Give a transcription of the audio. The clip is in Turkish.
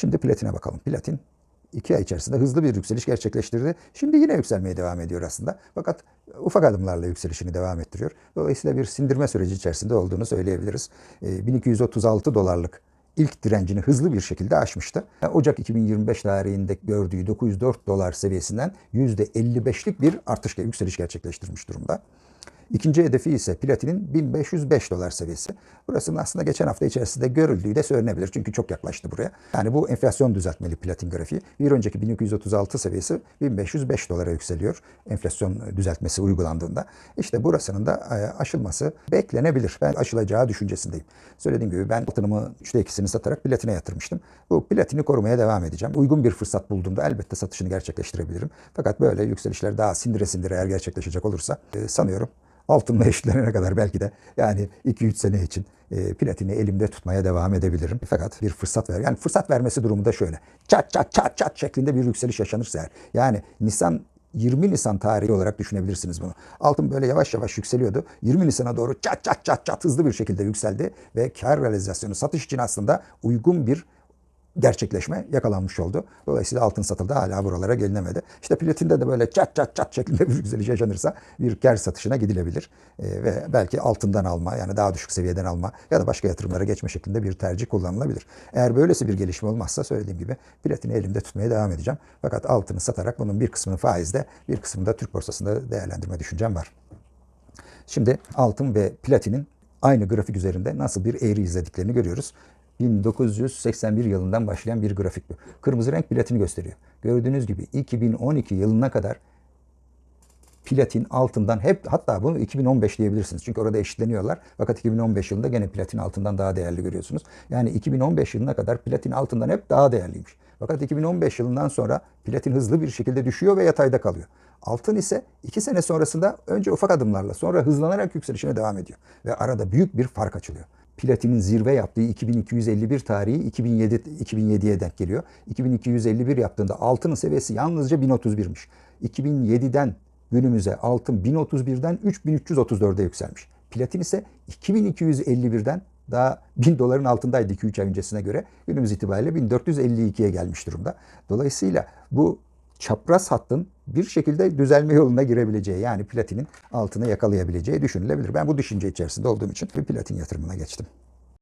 Şimdi platine bakalım. Platin 2 ay içerisinde hızlı bir yükseliş gerçekleştirdi. Şimdi yine yükselmeye devam ediyor aslında. Fakat ufak adımlarla yükselişini devam ettiriyor. Dolayısıyla bir sindirme süreci içerisinde olduğunu söyleyebiliriz. Ee, 1236 dolarlık ilk direncini hızlı bir şekilde aşmıştı. Ocak 2025 tarihinde gördüğü 904 dolar seviyesinden %55'lik bir artış, yükseliş gerçekleştirmiş durumda. İkinci hedefi ise platinin 1505 dolar seviyesi. Burasının aslında geçen hafta içerisinde görüldüğü de söylenebilir. Çünkü çok yaklaştı buraya. Yani bu enflasyon düzeltmeli platin grafiği. Bir önceki 1236 seviyesi 1505 dolara yükseliyor. Enflasyon düzeltmesi uygulandığında. İşte burasının da e, aşılması beklenebilir. Ben aşılacağı düşüncesindeyim. Söylediğim gibi ben altınımı üçte ikisini satarak platine yatırmıştım. Bu platini korumaya devam edeceğim. Uygun bir fırsat bulduğumda elbette satışını gerçekleştirebilirim. Fakat böyle yükselişler daha sindire sindire eğer gerçekleşecek olursa e, sanıyorum altınla eşitlenene kadar belki de yani 2-3 sene için e, platini elimde tutmaya devam edebilirim. Fakat bir fırsat ver. Yani fırsat vermesi durumunda şöyle. Çat çat çat çat şeklinde bir yükseliş yaşanırsa eğer. Yani Nisan 20 Nisan tarihi olarak düşünebilirsiniz bunu. Altın böyle yavaş yavaş yükseliyordu. 20 Nisan'a doğru çat çat çat çat hızlı bir şekilde yükseldi ve kar realizasyonu satış için aslında uygun bir gerçekleşme yakalanmış oldu. Dolayısıyla altın satıldı hala buralara gelinemedi. İşte platinde de böyle çat çat çat şeklinde bir yükseliş yaşanırsa bir kar satışına gidilebilir. Ee, ve belki altından alma yani daha düşük seviyeden alma ya da başka yatırımlara geçme şeklinde bir tercih kullanılabilir. Eğer böylesi bir gelişme olmazsa söylediğim gibi platini elimde tutmaya devam edeceğim. Fakat altını satarak bunun bir kısmını faizde bir kısmını da Türk borsasında değerlendirme düşüncem var. Şimdi altın ve platinin aynı grafik üzerinde nasıl bir eğri izlediklerini görüyoruz. 1981 yılından başlayan bir grafik bu. Kırmızı renk platini gösteriyor. Gördüğünüz gibi 2012 yılına kadar platin altından hep hatta bunu 2015 diyebilirsiniz. Çünkü orada eşitleniyorlar. Fakat 2015 yılında gene platin altından daha değerli görüyorsunuz. Yani 2015 yılına kadar platin altından hep daha değerliymiş. Fakat 2015 yılından sonra platin hızlı bir şekilde düşüyor ve yatayda kalıyor. Altın ise 2 sene sonrasında önce ufak adımlarla sonra hızlanarak yükselişine devam ediyor. Ve arada büyük bir fark açılıyor platinin zirve yaptığı 2251 tarihi 2007 2007'ye denk geliyor. 2251 yaptığında altının seviyesi yalnızca 1031'miş. 2007'den günümüze altın 1031'den 3334'e yükselmiş. Platin ise 2251'den daha 1000 doların altındaydı 2-3 ay öncesine göre. Günümüz itibariyle 1452'ye gelmiş durumda. Dolayısıyla bu çapraz hattın bir şekilde düzelme yoluna girebileceği yani platinin altını yakalayabileceği düşünülebilir. Ben bu düşünce içerisinde olduğum için bir platin yatırımına geçtim.